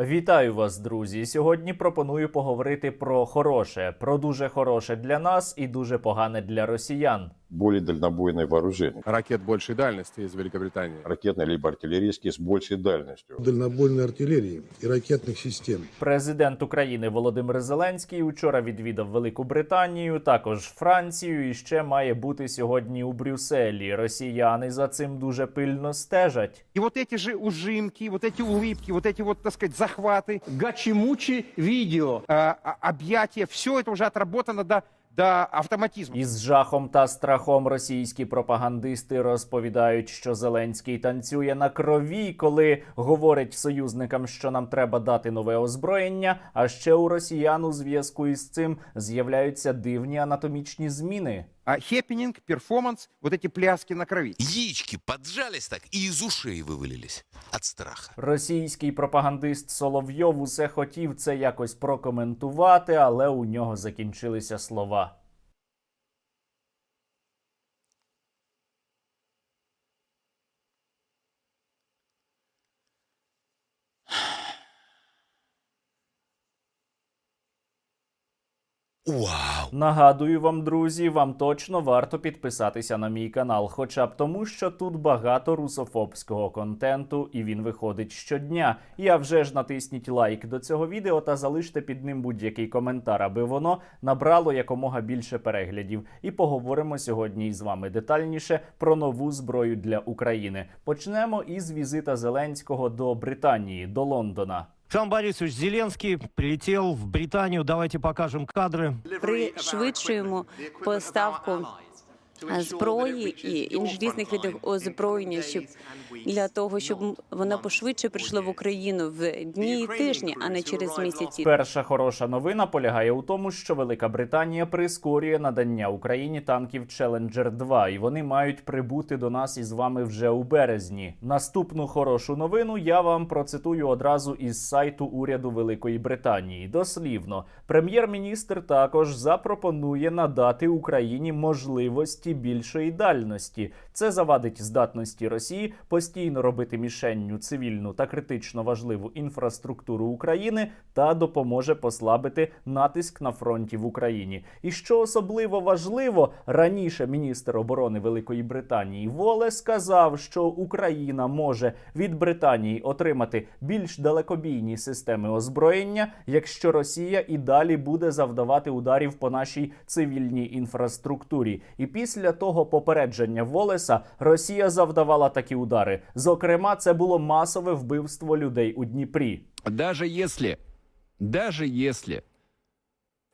Вітаю вас, друзі. Сьогодні пропоную поговорити про хороше, про дуже хороше для нас і дуже погане для росіян более дальнобойное вооружение. ракет большей дальности из Великобритании. Ракетные либо артиллерийские с большей дальностью. дальнобойной артиллерии и ракетных систем. Президент України Володимир Зеленський учора відвідав Велику Британію, також Францію і ще має бути сьогодні у Брюсселі. Росіяни за цим дуже пильно стежать. И вот эти же ужимки, вот эти улыбки, вот эти вот, так сказать, захваты, Гачимучи видео. э, а- объятия, все это уже отработано до, до автоматизму. Із жахом та страхом російські пропагандисти розповідають, що Зеленський танцює на крові, коли говорить союзникам, що нам треба дати нове озброєння. А ще у росіян у зв'язку із цим з'являються дивні анатомічні зміни. А хеппининг, перформанс, вот эти пляски на крови. Яички поджались так и из ушей вывалились от страха. Російський пропагандист Соловйов усе хотів це якось прокоментувати, але у нього закінчилися слова. Вау! Нагадую вам, друзі, вам точно варто підписатися на мій канал, хоча б тому, що тут багато русофобського контенту, і він виходить щодня. А вже ж натисніть лайк до цього відео та залиште під ним будь-який коментар, аби воно набрало якомога більше переглядів. І поговоримо сьогодні із вами детальніше про нову зброю для України. Почнемо із візита Зеленського до Британії, до Лондона. Александр Борисович Зеленський прилетел в Британію. Давайте покажемо кадри. пришвидшуємо поставку зброї і інших різних видів озброєння, щоб для того, щоб вона пошвидше прийшла в Україну в дні і тижні, а не через місяці. Перша хороша новина полягає у тому, що Велика Британія прискорює надання Україні танків Challenger 2, і вони мають прибути до нас із вами вже у березні. Наступну хорошу новину я вам процитую одразу із сайту уряду Великої Британії. Дослівно, прем'єр-міністр також запропонує надати Україні можливості більшої дальності. Це завадить здатності Росії постійно робити мішенню цивільну та критично важливу інфраструктуру України та допоможе послабити натиск на фронті в Україні. І що особливо важливо, раніше міністр оборони Великої Британії Воле сказав, що Україна може від Британії отримати більш далекобійні системи озброєння, якщо Росія і далі буде завдавати ударів по нашій цивільній інфраструктурі. І після того попередження Волеса Росія завдавала такі удари. Зокрема, це було масове вбивство людей у Дніпрі. Даже якщо, даже якщо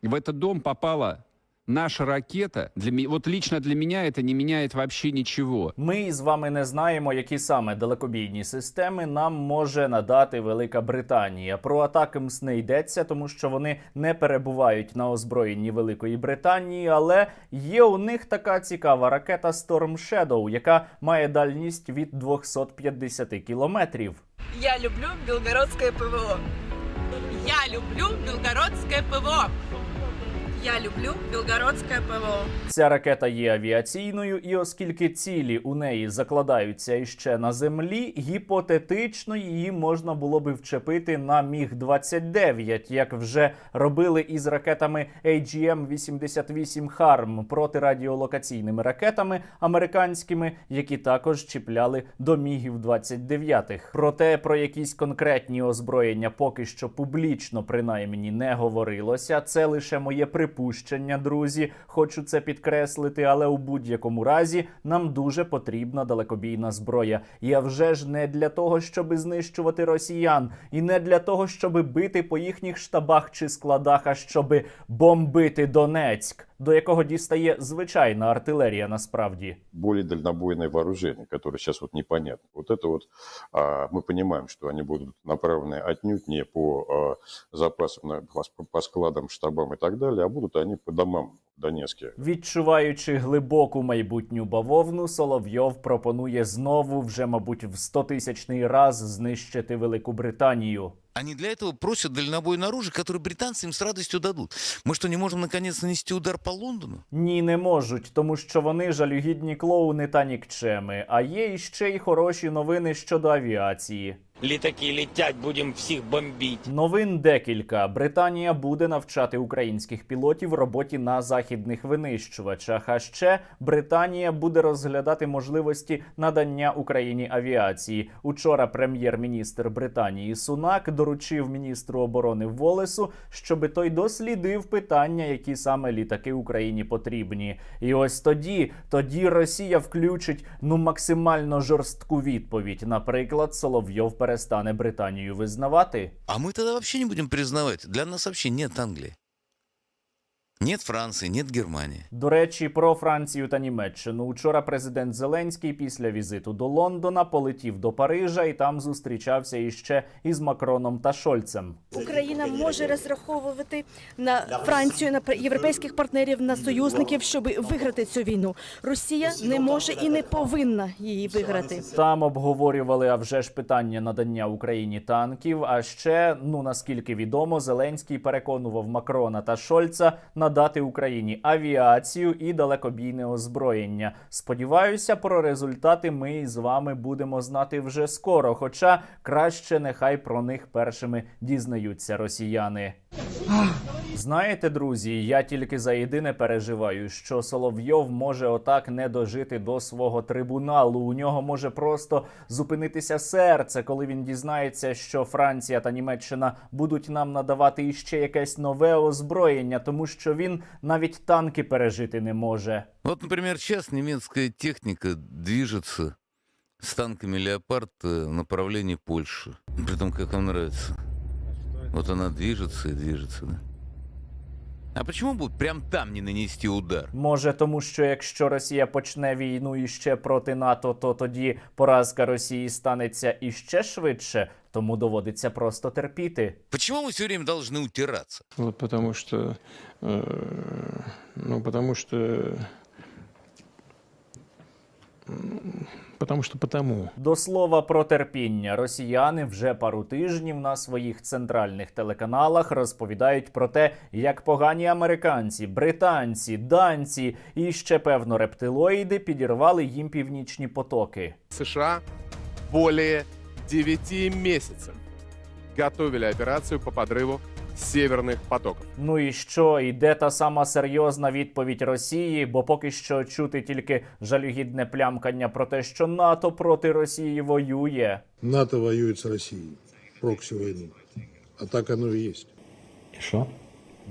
в этот дом попала наша ракета, для, вот лично для меня это не меняет вообще ничего. Ми з вами не знаємо, які саме далекобійні системи нам може надати Велика Британія. Про атакамс не йдеться, тому що вони не перебувають на озброєнні Великої Британії, але є у них така цікава ракета Storm Shadow, яка має дальність від 250 кілометрів. Я люблю белгородское ПВО. Я люблю белгородское ПВО. Я люблю белгородское ПВО. Ця ракета є авіаційною, і оскільки цілі у неї закладаються іще на землі, гіпотетично її можна було би вчепити на міг 29 як вже робили із ракетами AGM-88 HARM протирадіолокаційними ракетами американськими, які також чіпляли до мігів 29 Проте про якісь конкретні озброєння поки що публічно принаймні не говорилося. Це лише моє припущення, друзі. Хочу це підкреслити, але у будь-якому разі нам дуже потрібна далекобійна зброя. А вже ж не для того, щоб знищувати росіян, і не для того, щоб бити по їхніх штабах чи складах, а щоб бомбити Донецьк, до якого дістає звичайна артилерія насправді. Более дальнобойное вооружение, которое сейчас вот непонятно. Вот это вот а, мы понимаем, что они будут направлены отнюдь не по а, запасам, на- по, по складам, штабам и так далее, а будут они по домам в Донецке. Відчуваючи глибоку майбутню бавовну, Соловйов пропонує знову, вже мабуть, в стотисячний раз знищити Велику Британію. Они для этого просят дальнобойное оружие, которое британцы им с радостью дадут. Мы что, не можем наконец нанести удар по Лондону? Ні, не можуть, тому що вони жалюгідні клоуни та нікчеми. А є іще й хороші новини щодо авіації. літаки летять, будемо всіх бомбити. Новин декілька. Британія буде навчати українських пілотів роботі на західних винищувачах. А ще Британія буде розглядати можливості надання Україні авіації. Учора прем'єр-міністр Британії Сунак доручив міністру оборони Волесу, щоби той дослідив питання, які саме літаки Україні потрібні. І ось тоді, тоді Росія включить ну максимально жорстку відповідь. Наприклад, Соловйов перестане Британію визнавати. А мы тогда вообще не будем признавать. Для нас вообще нет Англии. Нет Франции, нет Германии. До речі, про Францію та Німеччину. Учора президент Зеленський після візиту до Лондона полетів до Парижа і там зустрічався іще із Макроном та Шольцем. Україна може розраховувати на Францію, на європейських партнерів, на союзників, щоб виграти цю війну. Росія не може і не повинна її виграти. Там обговорювали а вже ж питання надання Україні танків. А ще, ну наскільки відомо, Зеленський переконував Макрона та Шольца надати Україні авіацію і далекобійне озброєння. Сподіваюся, про результати ми із вами будемо знати вже скоро. Хоча краще нехай про них першими дізнаються росіяни. Знаєте, друзі, я тільки за єдине переживаю, що Соловйов може отак не дожити до свого трибуналу. У нього може просто зупинитися серце, коли він дізнається, що Франція та Німеччина будуть нам надавати іще якесь нове озброєння, тому що він навіть танки пережити не може. Вот, например, сейчас немецкая техника движется с танками «Леопард» э, в направлении Польши. Притом, как вам нравится. Вот она движется и движется, да? А почему бы прям там не нанести удар? Може, тому що якщо Росія почне війну іще проти НАТО, то тоді поразка Росії станеться іще швидше, тому доводиться просто терпіти. Почему мы все время должны утираться? Вот потому что, э, ну, потому что, м, потому что потому. До слова про терпіння, росіяни вже пару тижнів на своїх центральних телеканалах розповідають про те, як погані американці, британці, данці і ще певно рептилоїди підірвали їм північні потоки. США более 9 месяцев готовили операцию по подрыву северных потоків. Ну і що, і де та сама серйозна відповідь Росії? Бо поки що чути тільки жалюгідне плямкання про те, що НАТО проти Росії воює. НАТО воює з Росією. Проксі війни. А так оно и есть.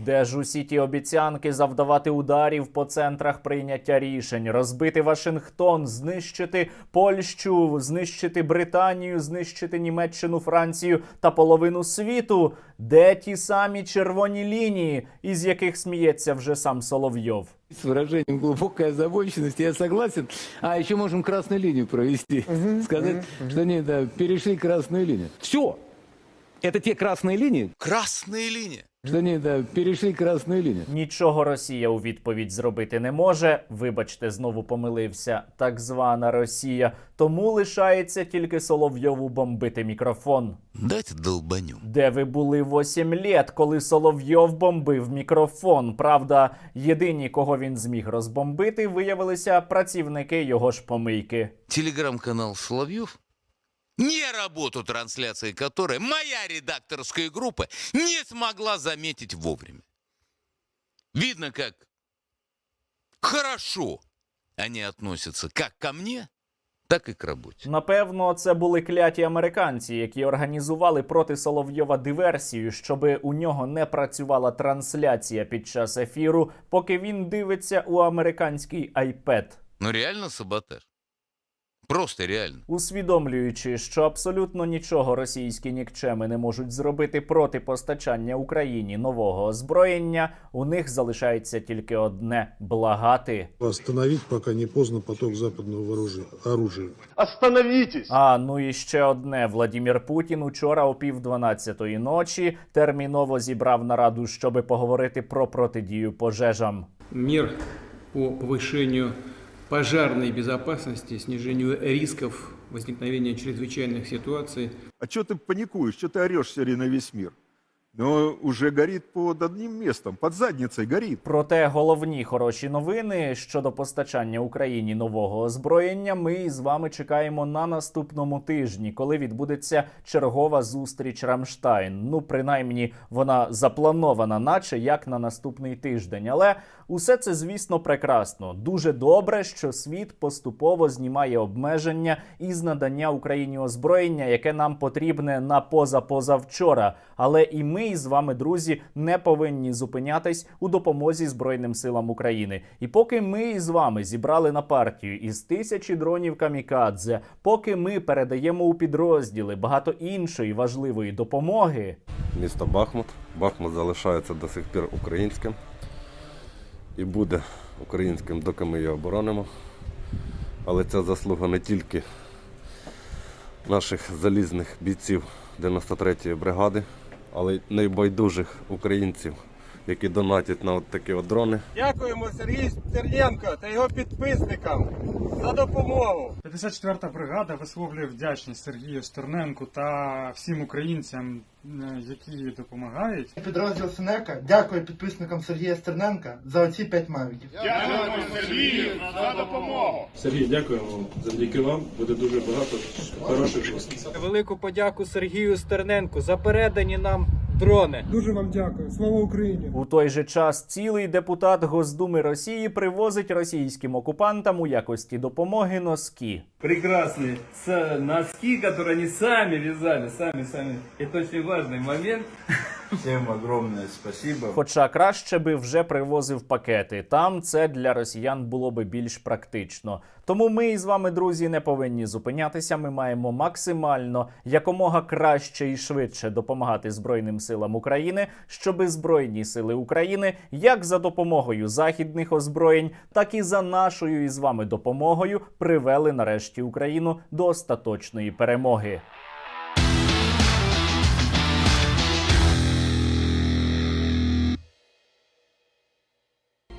Де ж усі ті обіцянки завдавати ударів по центрах прийняття рішень, розбити Вашингтон, знищити Польщу, знищити Британію, знищити Німеччину, Францію та половину світу? Де ті самі червоні лінії, із яких сміється вже сам Соловйов? С выражением глубокой озабоченности я согласен. А еще можем красную линию провести. Сказать, что они да, перешли красную линию. Все. Это те красные линии, Красная линия. Что они да, перешли красную линию. Нічого Росія у відповідь зробити не може. Вибачте, знову помилився так звана Росія. Тому лишається тільки Соловйову бомбити мікрофон. Дайте долбанем. Де ви були 8 літ, коли Соловйов бомбив мікрофон? Правда, єдині, кого він зміг розбомбити, виявилися працівники його ж помийки. Телеграм-канал Соловьев, не работу трансляции которой моя редакторская группа не смогла заметить вовремя. Видно, как хорошо они относятся как ко мне, так и к работе. Напевно, це були кляті американці, які організували проти Соловйова диверсію, щоби у нього не працювала трансляція під час ефіру, поки він дивиться у американський iPad. Ну реально саботаж. Просто реально. Усвідомлюючи, що абсолютно нічого російські нікчеми не можуть зробити проти постачання Україні нового озброєння, у них залишається тільки одне благати. Остановить, пока не поздно, поток западного вооружения, оружия. А ну і ще одне. Владімір Путін учора о пів дванадцятої ночі терміново зібрав нараду, щоби поговорити про протидію пожежам. мер по повышению пожарной безопасности, снижению рисков возникновения чрезвычайных ситуаций. А что ты паникуешь? Что ты орешь все время на весь мир? Но уже горит под одним местом, под задницей горит. Проте головні хороші новини щодо постачання Україні нового озброєння. Ми з вами чекаємо на наступному тижні, коли відбудеться чергова зустріч Рамштайн. Ну, принаймні, вона запланована, наче як на наступний тиждень. Але усе це, звісно, прекрасно. Дуже добре, що світ поступово знімає обмеження із надання Україні озброєння, яке нам потрібне на позапозавчора. Але і ми з вами, друзі, не повинні зупинятись у допомозі Збройним силам України. І поки ми з вами зібрали на партію із тисячі дронів камікадзе, поки ми передаємо у підрозділи багато іншої важливої допомоги. місто Бахмут. Бахмут залишається до сих пір українським і буде українським, доки ми його оборонимо. Але це заслуга не тільки наших залізних бійців 93-ї бригади, але найбайдужих українців, які донатять на от такі от дрони. Дякуємо Сергію Стерненко та його підписникам за допомогу. 54-та бригада висловлює вдячність Сергію Стерненку та всім українцям, е, які допомагають. Підрозділ Синека дякую підписникам Сергія Стерненка за оці 5 мавіків. Дякуємо Сергію за допомогу. Сергій, дякуємо. Завдяки вам буде дуже багато хороших гостей. Велику подяку Сергію Стерненку за передані нам дрони. Дуже вам дякую. Слава Україні! У той же час цілий депутат Госдуми Росії привозить російським окупантам у якості допомоги носки. Прекрасные с- носки, которые они сами вязали, сами, сами. Это очень важный момент. Всем огромное спасибо. Хоча краще би вже привозив пакети. Там це для росіян було би більш практично. Тому ми з вами, друзі, не повинні зупинятися. Ми маємо максимально якомога краще і швидше допомагати Збройним силам України, щоби Збройні сили України як за допомогою західних озброєнь, так і за нашою із вами допомогою привели нарешті Україну до остаточної перемоги.